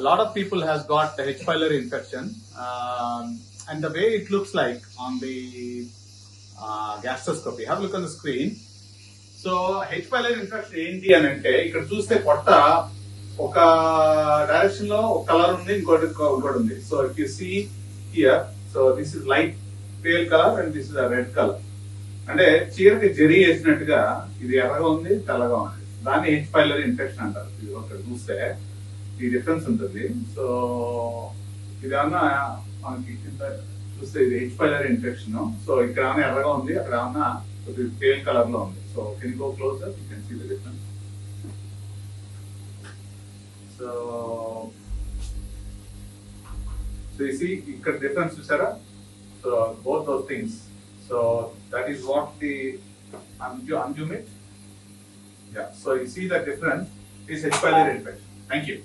a lot of people has got the H. pylori infection, um, and the way it looks like on the uh, gastroscopy. Have a look on the screen. So H pylori infection ఏంటి అని అంటే ఇక్కడ చూస్తే పొట్ట ఒక డైరెక్షన్లో ఒక colour ఉంది ఇంకోటి ఇంకోటి ఉంది so if you see here so this is light pale colour and this is red colour అంటే చీరకి జరి వేసినట్టుగా ఇది ఎర్రగా ఉంది తెల్లగా ఉంది దాన్ని హెచ్ పైలర్ ఇన్ఫెక్షన్ అంటారు ఇది ఒకటి చూస్తే ఈ డిఫరెన్స్ ఉంటుంది. సో ఇదన్నా మనకి కింద చూస్తే ఇది హెచ్ పైలర్ ఇన్ఫెక్షన్ సో ఇక్కడ ఏమన్నా ఎర్రగా ఉంది అక్కడ ఏమన్నా కొద్దిగా పేల్ కలర్లో ఉంది. So can go close you can see the difference so so ఈ ఇక్కడ డిఫరెన్స్ చూసారా? So both those things so that is what the Anju అంజుమిట్ so so see the difference is H pylori infection thank you.